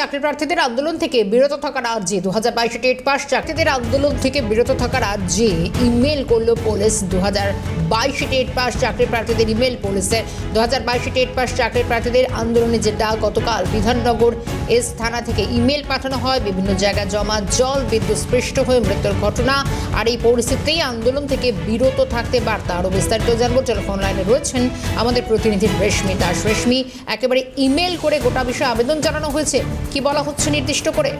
চাকরি প্রার্থীদের আন্দোলন থেকে বিরত থাকার আর্জি। দু হাজার বাইশে টেট পাস চাকরিদের আন্দোলন থেকে বিরত থাকার আর্জি ইমেল করল পুলিশ। দু হাজার বাইশে টেট পাস চাকরি প্রার্থীদের ইমেল পুলিশের দু হাজার বাইশে টেট পাস চাকরি প্রার্থীদের আন্দোলনে যেটা গতকাল বিধাননগর এস থানা থেকে ইমেল পাঠানো হয়, বিভিন্ন জায়গায় জমা জল, বিদ্যুৎ স্পৃষ্ট হয়ে মৃত্যুর ঘটনা, আর এই পরিস্থিতিতেই আন্দোলন থেকে বিরত থাকতে বার্তা। আরও বিস্তারিত জানব, টেলিফোন লাইনে রয়েছেন আমাদের প্রতিনিধি রেশমি দাস। রেশমি, একেবারে ইমেল করে গোটা বিষয়ে আবেদন জানানো হয়েছে, কি বলা হচ্ছে নির্দিষ্ট করে?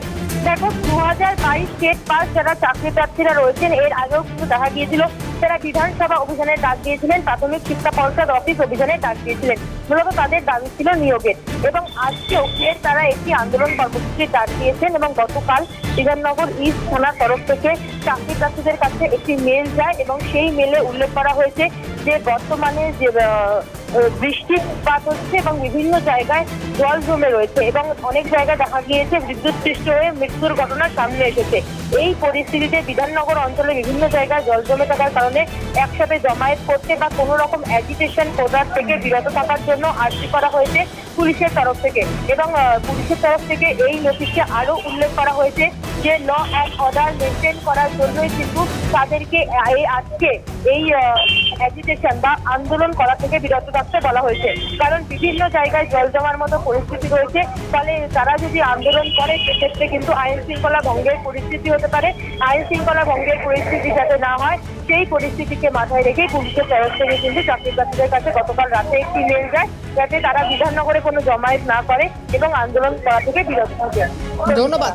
দেখো, দু হাজার বাইশ স্টেট পাস যারা চাকরি প্রার্থীরা রয়েছেন, এর আগেও কিন্তু দেখা গিয়েছিল তারা বিধানসভা অভিযানের ডাক দিয়েছিলেন প্রাথমিক শিক্ষা পর্ষদ অফিস অভিযানের ডাক দিয়েছিলেন। মূলত তাদের দাবি ছিল নিয়োগের। এবং আজকেও ফের তারা একটি আন্দোলন কর্মসূচির ডাক দিয়েছেন এবং গতকাল বিধাননগর ইস্ট থানার তরফ থেকে চাকরি প্রার্থীদের কাছে একটি মেল যায় এবং সেই মেলে উল্লেখ করা হয়েছে যে বর্তমানে যে বৃষ্টিপাত হচ্ছে এবং বিভিন্ন জায়গায় জল জমে রয়েছে এবং অনেক জায়গায় দেখা গিয়েছে বিদ্যুৎ সৃষ্ট হয়ে মৃত্যুর ঘটনা সামনে এসেছে। এই পরিস্থিতিতে বিধাননগর অঞ্চলে বিভিন্ন জায়গায় জল জমে থাকার কারণে একসাথে জমায়েত করতে বা কোনো রকম অ্যাজিটেশন করার থেকে বিরত থাকার জন্য আর্জি করা হয়েছে পুলিশের তরফ থেকে। এবং পুলিশের তরফ থেকে এই নোটিশে আরও উল্লেখ করা হয়েছে যে, ল অ্যান্ড অর্ডার মেনটেন করার জন্যই কিন্তু তাদেরকে এই আজকে এই অ্যাজিটেশন বা আন্দোলন করা থেকে বিরত থাকতে বলা হয়েছে। কারণ বিভিন্ন জায়গায় জল জমার মতো পরিস্থিতি রয়েছে। ফলে তারা যদি আন্দোলন করে, সেক্ষেত্রে কিন্তু আইন শৃঙ্খলা ভঙ্গের পরিস্থিতি হতে পারে। আইন শৃঙ্খলা ভঙ্গের পরিস্থিতি যাতে না হয়, সেই পরিস্থিতিকে মাথায় রেখেই পুলিশের তরফ থেকে কিন্তু চাকরি প্রার্থীদের কাছে গতকাল রাতে একটি মেল যায়, যাতে তারা বিধাননগরে কোনো জমায়েত না করে এবং আন্দোলন করা থেকে বিরত থাকে। ধন্যবাদ